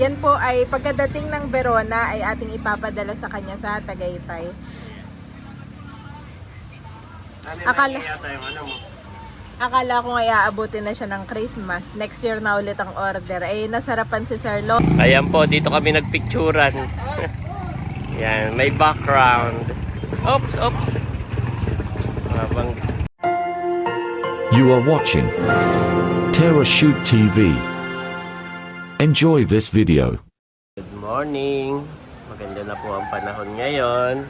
Yan po ay pagkadating ng Verona ay ating ipapadala sa kanya sa Tagaytay. Akala- ano? Akala ko nga iaabutin na siya ng Christmas. Next year na ulit ang order. Eh, nasarapan si Sir Lo. Ayan po, dito kami nagpicturan. Yan, may background. Oops, oops. Habang You are watching Terra Shoot TV. Enjoy this video. Good morning. Maganda na po ang panahon ngayon.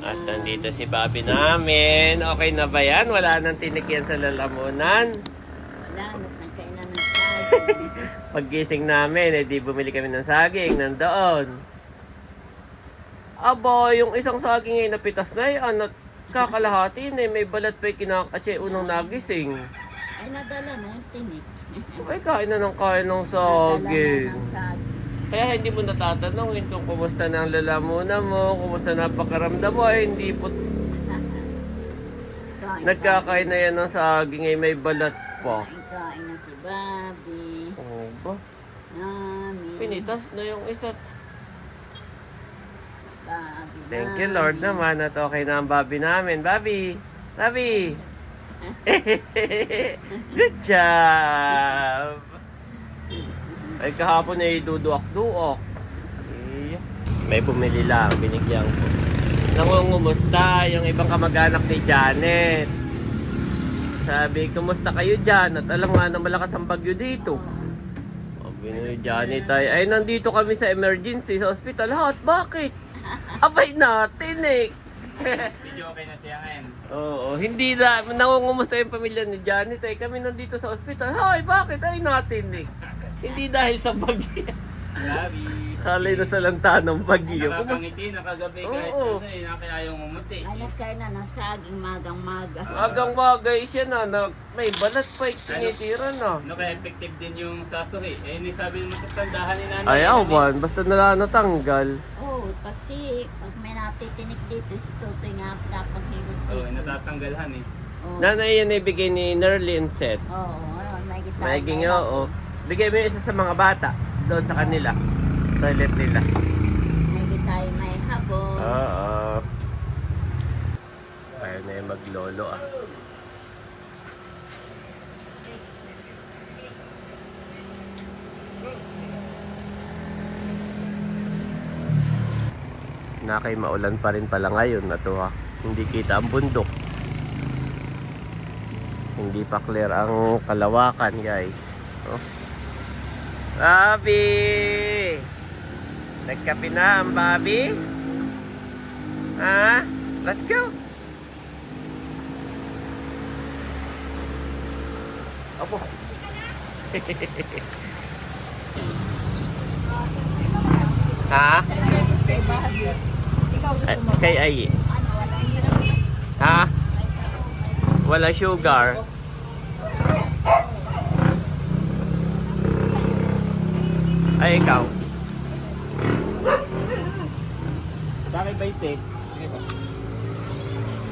At nandito si Bobby namin. Okay na ba yan? Wala nang tinikyan sa lalamunan. Wala, nagkainan ng saging. Paggising namin, eh di bumili kami ng saging nandoon. Aba, yung isang saging ay napitas na yan at kakalahati na eh. May balat pa yung kinakatse unang nagising. Ay, nadala na yung tinik. Ay, kain na ng kain ng saging. Kaya hindi mo natatanongin kung kumusta na ang lalamunan mo, kumusta na ang pakiramdam mo, ay hindi po Kain, nagkakain na yan ng saging ay may balat pa. Kain, na si Bobby. Oo ba? Nami. Pinitas na yung isa. Bobby. Thank you Lord naman at okay na ang Bobby namin. Bobby! Bobby! Good job! Ay kahapon ay duduak-duok. Eh, May bumili lang, binigyan ko. Nangungumusta yung ibang kamag-anak ni Janet. Sabi, kumusta kayo Janet? Alam nga na malakas ang bagyo dito. Sabi ni Janet ay, ay nandito kami sa emergency sa ospital. Hot, bakit? Abay natin eh. Video okay na siya ngayon. Oo, hindi na, nangungumusta yung pamilya ni Janet ay kami nandito sa ospital. Hoy, bakit? Ay natin eh. Hindi dahil sa bagyo. Grabe. Halay na sa lanta ng bagyo. Nakakangiti, nakagabi kahit Oo. ano eh, nakayayong umuti. Ay, nagkain na ng saging magang-maga. Agang bagay siya na, na may balat pa yung tinitira na. Ano kaya effective din yung sasuhi? Eh, ni sabi mo sa tandahan ni nanay. Ayaw ano eh. basta nala natanggal. Oh, pag si, pag may natitinik dito, si Tutoy nga napaghilos Oo, dito. eh, natatanggalhan eh. Oh, Nanay yan ibigay ni Nerlin set. Oo, oh, may gitara. Maiging oo. Bigay mo yung isa sa mga bata doon sa kanila. Toilet nila. May gitara, may habon. Oo. Kaya na yung maglolo ah. Nakay maulan pa rin pala ngayon na to ha. Hindi kita ang bundok. Hindi pa clear ang kalawakan guys. Oh. Bobby! Nagkape na ang Bobby? Ha? Let's go. Opo. ha? Ay, kay Ay. Ha? Wala sugar. Ay, ikaw. Bakit ba itik?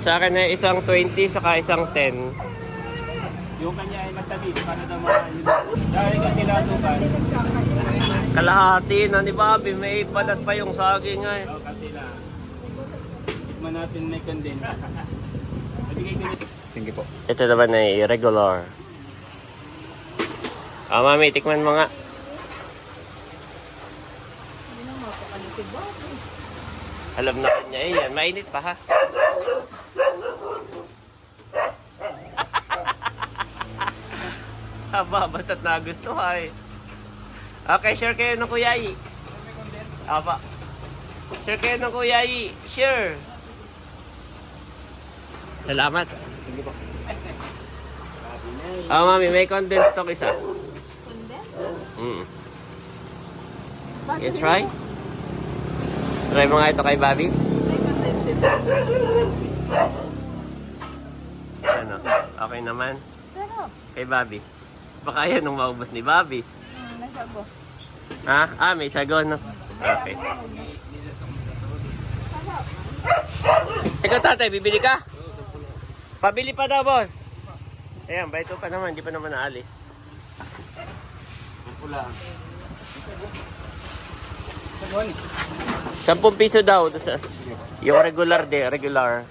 Sa akin na isang 20 saka isang 10. Yung kanya ay matabi. Paano daw mga Dahil ka kinasukan. Kalahati na ni Bobby, may balat pa yung saging ay. Oo, kasi na. Tikman natin may condense. Ibigay ko. Sige po. Ito naman ay irregular. Ah, mami, tikman mo nga. Alam na kanya eh, yan. Mainit pa ha. Aba, basta't nagustuhan eh. Okay, share kayo ng Kuya I. Aba. Share kayo ng Kuya I. Share. Salamat. Sige po. Ah, mami, may condensed talk isa. Mm. You try? Try mo nga ito kay Bobby. Ano? Okay naman? Kay Bobby. Baka yan nung maubos ni Bobby. Ha? Ah, may sago, no? Okay. Ikaw tatay, bibili ka? Pabili pa daw, boss. Ayan, baito pa naman, hindi pa naman naalis. Pula. Money. 10 piso daw. yung regular de, regular.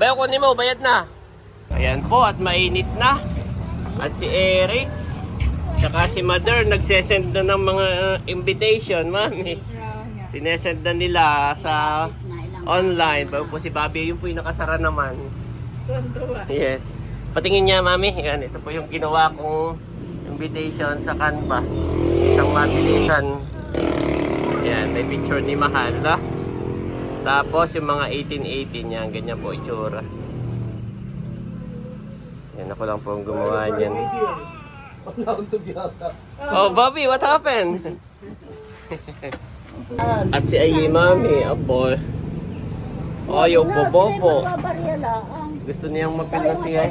Bayo kunin mo, bayad na. Ayan po, at mainit na. At si Eric, saka si Mother, nagsesend na ng mga uh, invitation, mami. Sinesend na nila sa online. Bago po si Bobby, yun po yung nakasara naman. Yes. Patingin niya, mami. Yan, ito po yung ginawa kong invitation sa Canva. Isang mabilisan. Yan, may picture ni Mahal na. Tapos yung mga 1818 yan, ganyan po itsura. Yan ako lang po ang gumawa niyan. Oh, Bobby, what happened? At si Ayi Mami, apo. Ayaw po, Bobo. Magbabarya lang. Gusto niyang mapil na siya.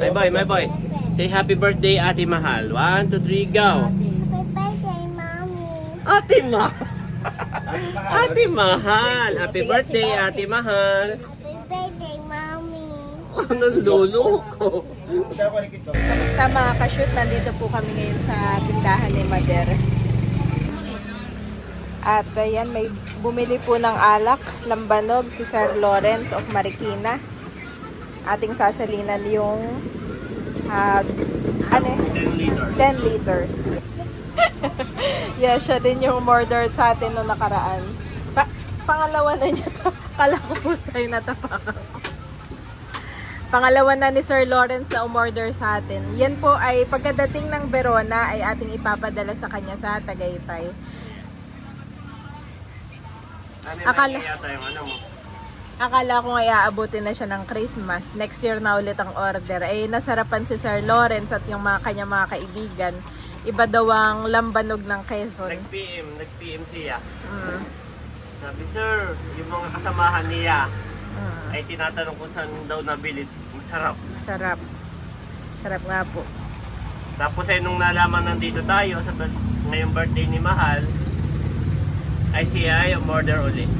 May boy, my boy. Say happy birthday, Ate Mahal. One, two, three, go. Ate Ma. Ate Mahal. Happy birthday, Ate Mahal. Anong lolo ko? Kamusta mga ka-shoot? Nandito po kami ngayon sa tindahan ni Mader. At ayan, may bumili po ng alak, lambanog, si Sir Lawrence of Marikina. Ating sasalinan yung ah, ano eh? 10 liters. 10 liters. yeah, siya din yung order sa atin noong nakaraan. Pa- pangalawa na niya to. Kala ko po sa'yo natapakan. Pangalawa na ni Sir Lawrence na umorder sa atin. Yan po ay pagkadating ng Verona ay ating ipapadala sa kanya sa Tagaytay. Akala- Yata yung ano. Akala ko nga iaabutin na siya ng Christmas. Next year na ulit ang order. Eh, nasarapan si Sir Lawrence at yung mga kanya mga kaibigan. Iba daw ang lambanog ng Quezon. Nag-PM, nag-PM siya. Mm. Sabi, sir, yung mga kasamahan niya Mm. ay tinatanong kung saan daw nabili. Masarap. Sarap. Sarap nga po. Tapos ay nung nalaman nandito tayo sa ngayong birthday ni Mahal, ay siya ay umorder ulit.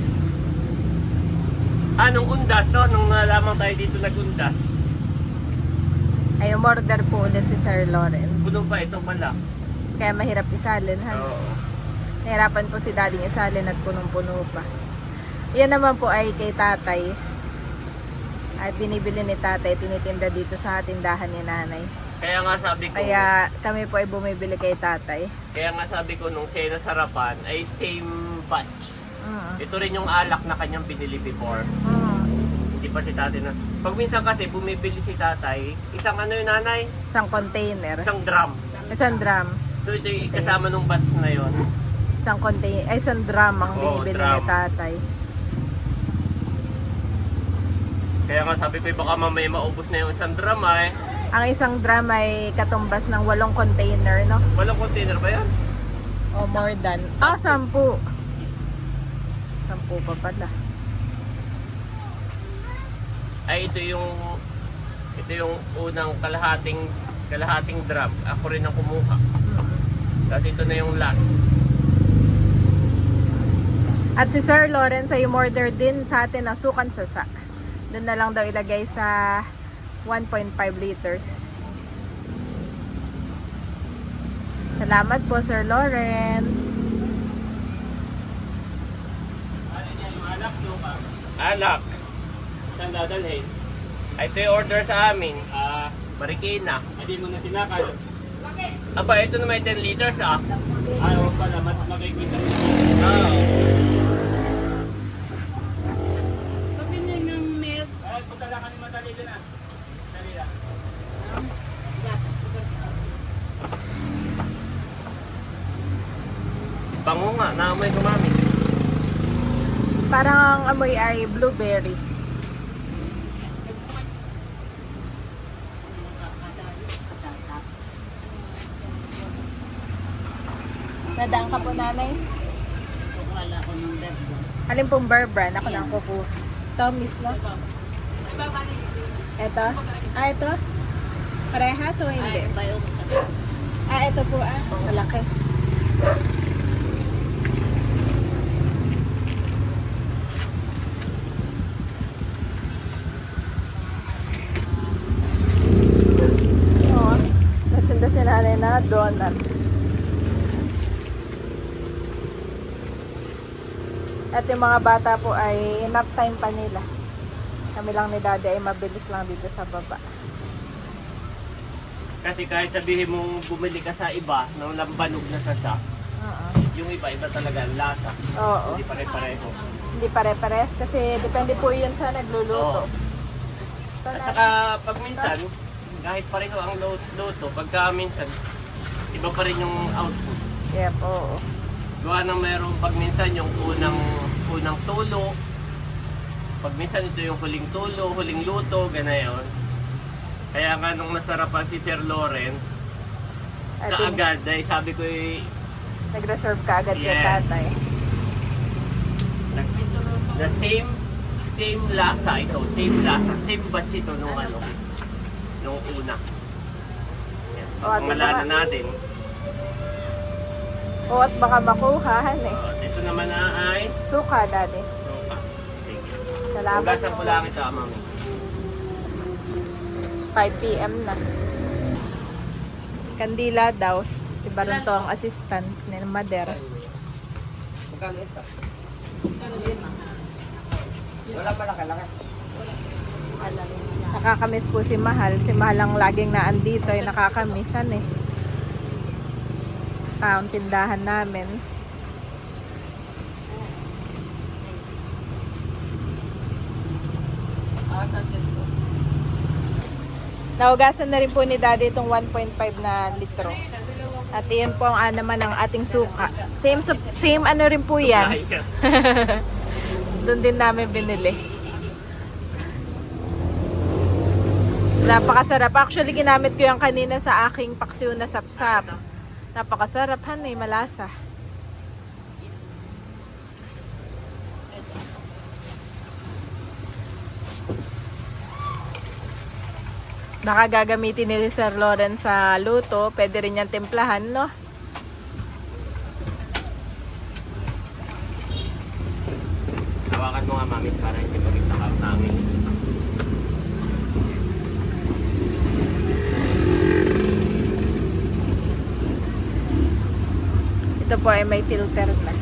Ah, nung undas to, nung nalaman tayo dito nag-undas, Ay, umorder po ulit si Sir Lawrence. puno pa ito pala. Kaya mahirap isalin, ha? Oo. Nahirapan po si daddy isalin at punong-puno pa. Yan naman po ay kay tatay. At binibili ni tatay, tinitinda dito sa tindahan ni nanay. Kaya nga sabi ko, Kaya kami po ay bumibili kay tatay. kaya nga sabi ko nung siya nasarapan ay same batch. Mm. Ito rin yung alak na kanyang binili before. Mm. Hindi pa si tatay na. Pag minsan kasi bumibili si tatay, isang ano yung nanay? Isang container. Isang drum. Isang drum. So ito yung kasama nung batch na yon. Isang container. Ay, isang drum ang Oo, binibili drum. ni tatay. Kaya nga sabi ko baka mamaya maubos na yung isang drum ay. Ang isang drum ay katumbas ng walong container, no? Walang container ba yan? O more than. Ah, sampu. Sampu pa pala. Ay ito yung ito yung unang kalahating kalahating drum. Ako rin ang kumuha. Tapos ito na yung last. At si Sir Lawrence ay umorder din sa atin ng sukan sasa. Doon na lang daw ilagay sa 1.5 liters. Salamat po Sir Lawrence. Alak. Saan dadalhin? Ay, ito yung order sa amin. Ah, Marikina. hindi mo na tinakal. Aba, ito na may 10 liters ah. Ayaw pala, mas makikita. Ah. Pabili ng milk. Ay, punta lang kami madali doon ah. Dali lang. Bango nga, naamoy ko mami. Parang ang amoy ay blueberry. Nadaan ka po nanay? Wala ko ng bebo. Alin pong bear brand? Ako lang ko po. Ito mismo. Ito? Ah, ito? Parehas o hindi? Ah, ito po ah. Malaki. Oo. Natinda si nanay na donut. At yung mga bata po ay nap time pa nila. Kami lang ni daddy ay mabilis lang dito sa baba. Kasi kahit sabihin mong bumili ka sa iba ng lambanog na sasa, Oo. yung iba, iba talaga ang lasa. Oo. Hindi pare-pareho. Hindi pare-pares kasi depende po yun sa nagluluto. Oo. So, At na- saka pag minsan, kahit pareho ang lu- luto, pagka minsan, iba pa rin yung output. Yep, oo. Gawa ng mayroong pag minsan yung unang, unang tulo, pag minsan ito yung huling tulo, huling luto, ganayon. Kaya nga nung nasarapan si Sir Lawrence, yun, kaagad, dahil sabi ko eh, nag-reserve ka agad kay Yes. tatay. nag- the same same lasa ito, same lasa, same batch ito nung ano, nung una. Yan, O, at pangalanan baka- natin. Oo, at baka makuhahan eh. Uh, ito naman na ay Suka, daddy. suka. Sige. Salamat. Hugasan ko lang ito, mami. 5 p.m. na. Kandila daw. Si Baronto ang assistant ni Mader. Nakakamiss po si Mahal. Si Mahal ang laging naandito ay nakakamisan eh. Taong tindahan namin. Naugasan na rin po ni Daddy itong 1.5 na litro. At iyan po ang ah, naman ng ating suka. Same same ano rin po yan. Doon din namin binili. Napakasarap. Actually, ginamit ko yung kanina sa aking paksiw na sapsap. Napakasarap, han eh, malasa. Baka gagamitin ni Sir Loren sa luto. Pwede rin yan timplahan, no? Hawakan mo nga mami para hindi pagkita ka Ito po ay may filter na.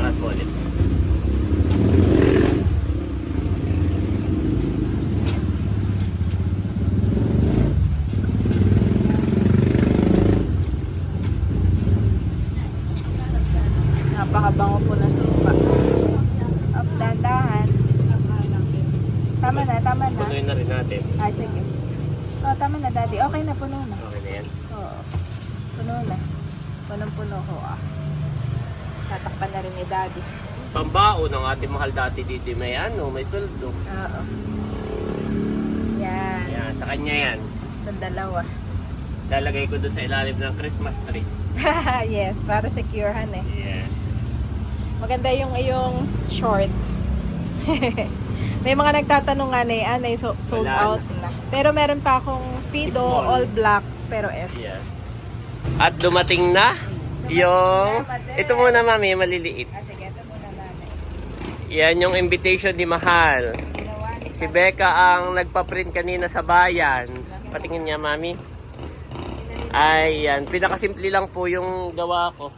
Angat po ulit. Napakabango po na suka. Up, dahan Tama na, tama na. Punuin na rin natin. Ay, sige. Oh, tama na, daddy. Okay na, puno na. Okay na yan. Oo. Puno na. Punong-puno ko, ah. Tatakpan na rin ni daddy. Pambao ng ating mahal dati dito may ano, may sweldo. Oo. Yan. Yan, sa kanya yan. Itong dalawa. Lalagay ko doon sa ilalim ng Christmas tree. yes, para securehan eh. Yes. Maganda yung iyong short. May mga nagtatanong nga na eh, anay, so, sold Wala out na. Pero meron pa akong Speedo, Small. all black, pero S. Yes. At dumating na yung... Ito muna mami, maliliit. Ah, sige, ito muna nanay. Yan yung invitation ni Mahal. Si Becca ang nagpa-print kanina sa bayan. Patingin niya, mami. Ay, yan. Pinakasimple lang po yung gawa ko.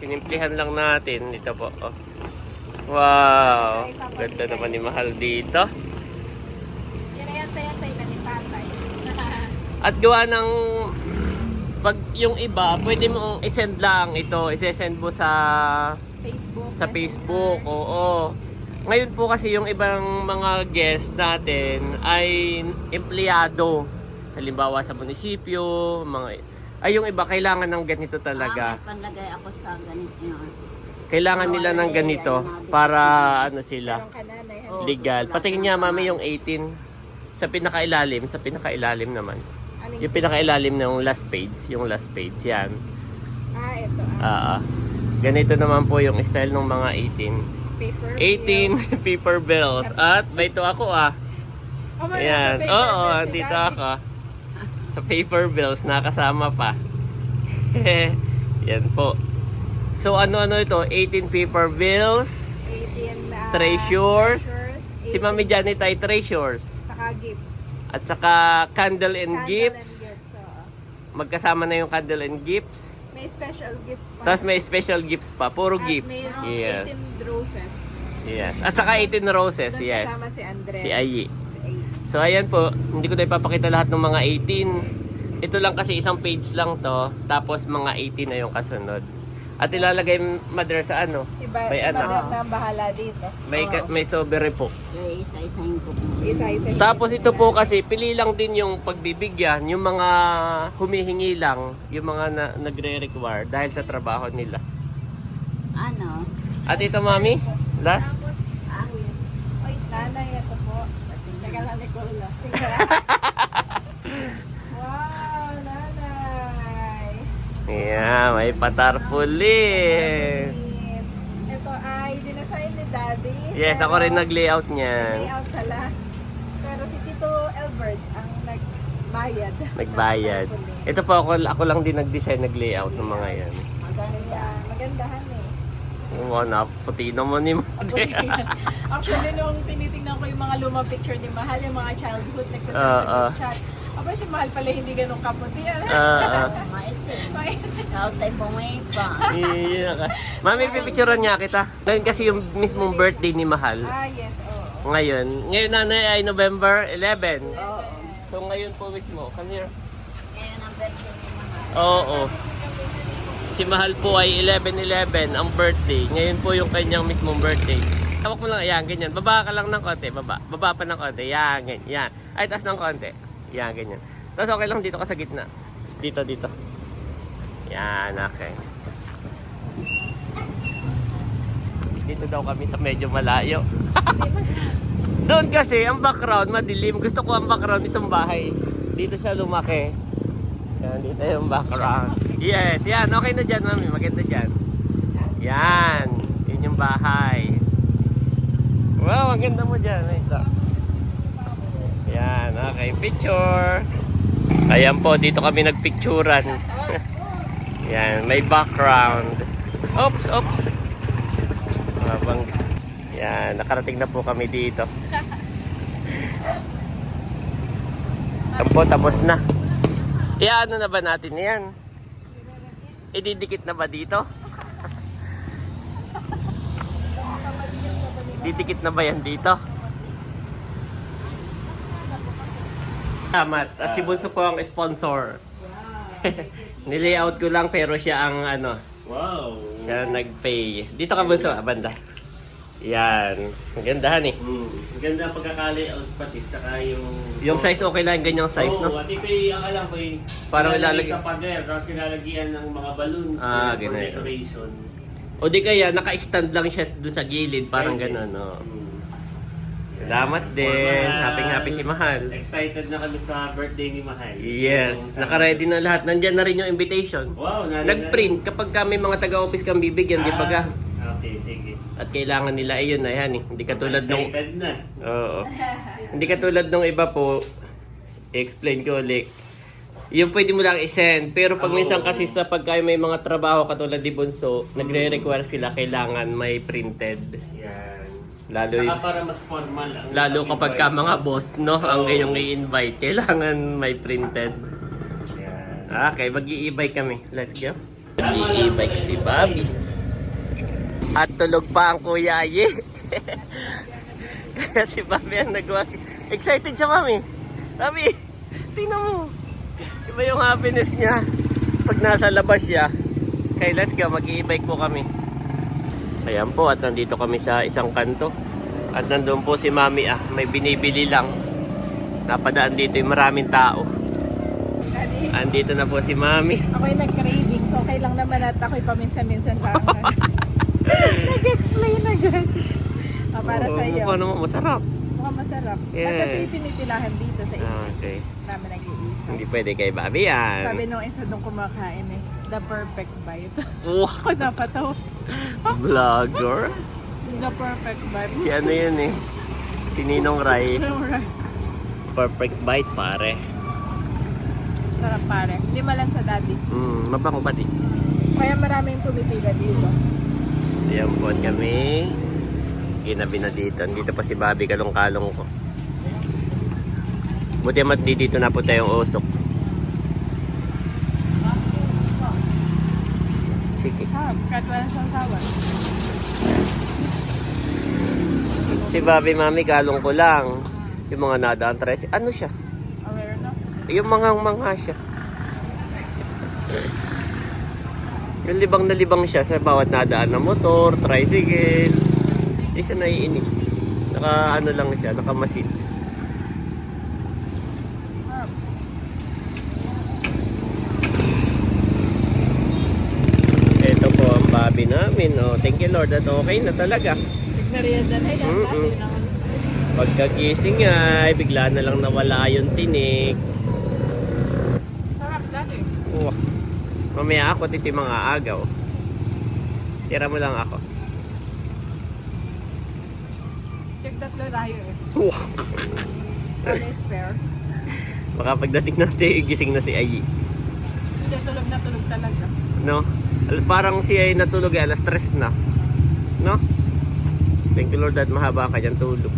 Sinimplihan lang natin. Ito po. Oh. Wow. Ganda naman ni Mahal dito. At gawa ng pag yung iba, pwede mo i-send lang ito. I-send mo sa Facebook. sa Facebook. Oo. Ngayon po kasi yung ibang mga guest natin ay empleyado. Halimbawa sa munisipyo, mga ay yung iba kailangan ng ganito talaga. Ah, may panlagay ako sa ganito yun. Kailangan nila ng ganito para ano sila. Oh, legal. Patingin niya mami yung 18 sa pinakailalim, sa pinakailalim naman. Aling, Yung pinakailalim ng last page, yung last page, yan. ah, ito. Ah, Ah, ah. ganito naman po yung style ng mga 18. paper. 18 paper bills. At may ito ako ah. Oh, Ayan. Oo, si andito daddy. ako. Sa paper bills, nakasama pa. Yan po. So ano-ano ito? 18 paper bills, 18 na treasures. Si 18 Mami Janet ay treasures. Saka gifts. At saka candle and Candle gifts. and gifts. oo. Magkasama na yung candle and gifts. May special gifts pa. Tapos may special gifts pa. Puro At gift. mayroong Yes. 18 roses. Yes. At saka 18 roses. Doon Yes. kasama si Andre. Si Ayi. Si Ayi. So ayan po, hindi ko na ipapakita lahat ng mga 18. Ito lang kasi isang page lang to, tapos mga 18 na yung kasunod. At ilalagay mother sa ano? Si, ba- May si ano? Madam na ang bahala dito. May ka- may sobere po. Isa-isahin ko po. Isa-isa. Tapos ito po kasi pili lang din yung pagbibigyan, yung mga humihingi lang, yung mga na, nagre-require dahil sa trabaho nila. Ano? At ito mami, last. Ah, yes. Oy, nanay, ito po. Teka lang, Nicola. Sige. wow, nanay. Yeah, may patarpuli. Ito ay dinasign ni Daddy. Yes, ako rin nag-layout niyan. Layout pala. Pero si Tito Elbert ang nagbayad. Nagbayad. Ito po ako, ako lang din nag-design, nag-layout ng mga yan. Maganda. Magandahan eh. Oo, na puti naman ni Mate. Actually, nung tinitingnan ko yung mga lumang picture ni Mahal, yung mga childhood, nagsasabi sa ah. chat. Aba, si Mahal pala hindi ganun kaputi. Ah, ah. Maitim. Ikaw tayo pumipa. Iya ka. Mami, pipicturean niya kita. Ngayon kasi yung mismong birthday ni Mahal. ah, yes, oo. Ngayon, ngayon nanay ay November 11. Oo. So ngayon po mismo, come here. Kaya ang birthday ni Mahal. Oo. Si Mahal po ay 11-11 ang birthday. Ngayon po yung kanyang mismong birthday. Tawag mo lang, yan, ganyan. Baba ka lang ng konti, baba. Baba pa ng konti, yan, ganyan. Yan. Ay, taas ng konti. Yan, ganyan. Tapos okay lang dito ka sa gitna. Dito, dito. Yan, okay. Dito daw kami sa medyo malayo. Doon kasi, ang background, madilim. Gusto ko ang background itong bahay. Dito siya lumaki. Yan, dito yung background. Yes, yan. Okay na dyan, mami. Maganda dyan. Yan. Yun yung bahay. Wow, ang ganda mo dyan. Ito. Yan, okay. Picture. Ayan po, dito kami nagpicturan. yan, may background. Oops, oops. Habang, yan, nakarating na po kami dito. Yan po, tapos na. Iyaano na ba natin yan? Ididikit na ba dito? Didikit na ba yan dito? Salamat. At si Bunso po ang sponsor. Nilayout ko lang pero siya ang ano, Wow. siya nag-pay. Dito ka Bunso, ah, banda. Yan. Ang gandahan eh. Hmm. Ang ganda ang pagkaka-layout pati saka yung... Yung size okay lang, ganyang size, Oo, no? at ito yung ang alam ko yung Parang ilalagay- sa pader, tapos nilalagyan ng mga balloons Ah, ah, for ganun. decoration. O di kaya, naka-stand lang siya dun sa gilid, parang Pwede. gano'n, no? Hmm. Salamat din. Formal. Happy-happy si Mahal. Excited na kami sa birthday ni Mahal. Yes, Yung- naka-ready na lahat. Nandyan na rin yung invitation. Wow, Nag-print kapag ka may mga taga-office kang bibigyan, di ba ga? Ah, Okay, sige. At kailangan nila ayun na yan eh. Hindi katulad nung Excited na. Oo. Hindi katulad nung iba po. I-explain ko ulit. Yung pwede mo lang i-send. Pero pag Oo. minsan kasi sa pagka may mga trabaho katulad di Bunso, nagre-require sila kailangan may printed. Yan. Lalo Saka para mas formal ang lalo kapag ka mga boss, no, ang Oo. iyong i-invite, kailangan may printed. Yan. Okay, mag-i-e-bike kami. Let's go. Mag-i-e-bike si Bobby. At tulog pa ang Kuya Aye. Kaya si Bobby ang nagwag. Excited siya, Mami. Bobby, tingnan mo. Iba yung happiness niya pag nasa labas siya. Okay, let's go. Mag-i-e-bike po kami. Ayan po, at nandito kami sa isang kanto. At nandun po si Mami ah, may binibili lang. Napadaan dito yung maraming tao. Daddy, Andito na po si Mami. ako'y nag-craving, so okay lang naman at ako'y paminsan-minsan parang nag-explain agad. Ah, para Oo, sa iyo. Mukha naman masarap. Mukhang masarap. Yes. At ito yung tinitilahan dito sa Ah, okay. namin nag-iisa. Hindi pwede kay Bobby yan. Sabi nung isa doon kumakain eh, the perfect bite. Wow, Ako napataw. Vlogger. The perfect bite. Si ano yun eh. Si Ninong Rai. Perfect bite pare. Sarap pare. Lima lang sa daddy. Hmm, mabango pati. Kaya maraming pumipila dito. Ayan po kami. Ginabi na dito. Dito pa si Bobby kalong-kalong ko. Buti mat di dito na po tayong usok. Sige. Ah, kahit wala siyang sawan. Si Bobby Mami, galong ko lang. Yung mga nadaan tres, ano siya? Aware? Yung mga mga siya. Yung libang na libang siya sa bawat nadaan na motor, tricycle. Hindi siya naiinig. Naka ano lang siya, nakamasid. Ito babi namin. Oh, thank you Lord at okay na talaga. Dati naman. Pagkagising nga, ay bigla na lang nawala yung tinik. Sarap dati. Wow. Mamaya ako titi mga agaw. Tira mo lang ako. Check that lang tayo eh. Yung spare? Baka pagdating natin, gising na si Ayi. Hindi, tulog na tulog talaga. No? Parang si Ayi natulog eh, alas stress na. No? Thank you Lord at mahaba ka dyan tulog.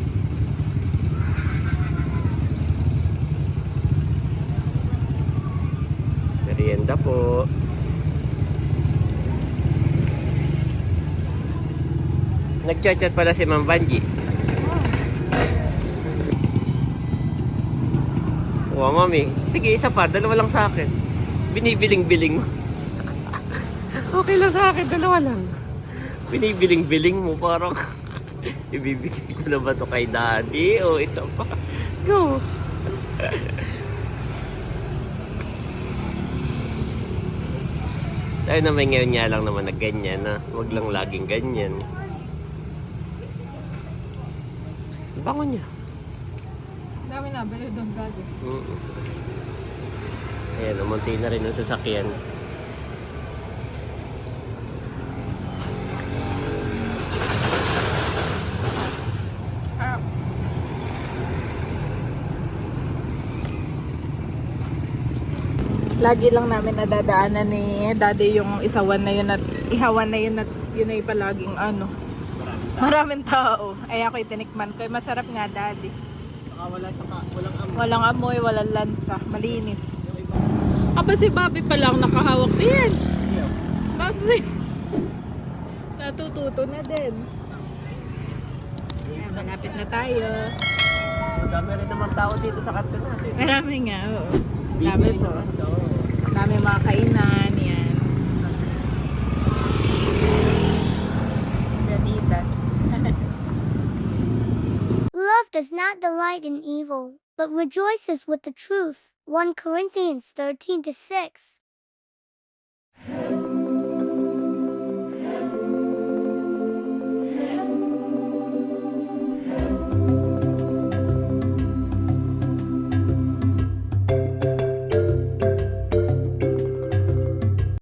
Merienda po. Nagchat-chat pala si Ma'am Banji. Wow, mami. Sige, isa pa. Dalawa lang sa akin. Binibiling-biling mo. Okay lang sa akin. Dalawa lang. Binibiling-biling mo. Parang ibibigay ko na ba to kay daddy o isa pa? Go. Tayo naman ngayon niya lang naman na ganyan na. Huwag lang laging ganyan. Bango niya. Dami na, bali doon dati. Mm. Ayan, umunti na rin ang sasakyan. Lagi lang namin nadadaanan ni daddy yung isawan na yun at ihawan na yun at yun ay palaging ano. Maraming tao. Ay ako itinikman ko. Masarap nga daddy. Saka wala, saka walang amoy. Walang amoy, walang lansa. Malinis. Aba si Bobby pa lang nakahawak din. Bobby. Natututo na din. Ayan, malapit na tayo. Madami rin naman tao dito sa kanto natin. Marami nga, oo. Dami po. naman. dami mga kainan yan. Love does not delight in evil but rejoices with the truth. 1 Corinthians 13 to 6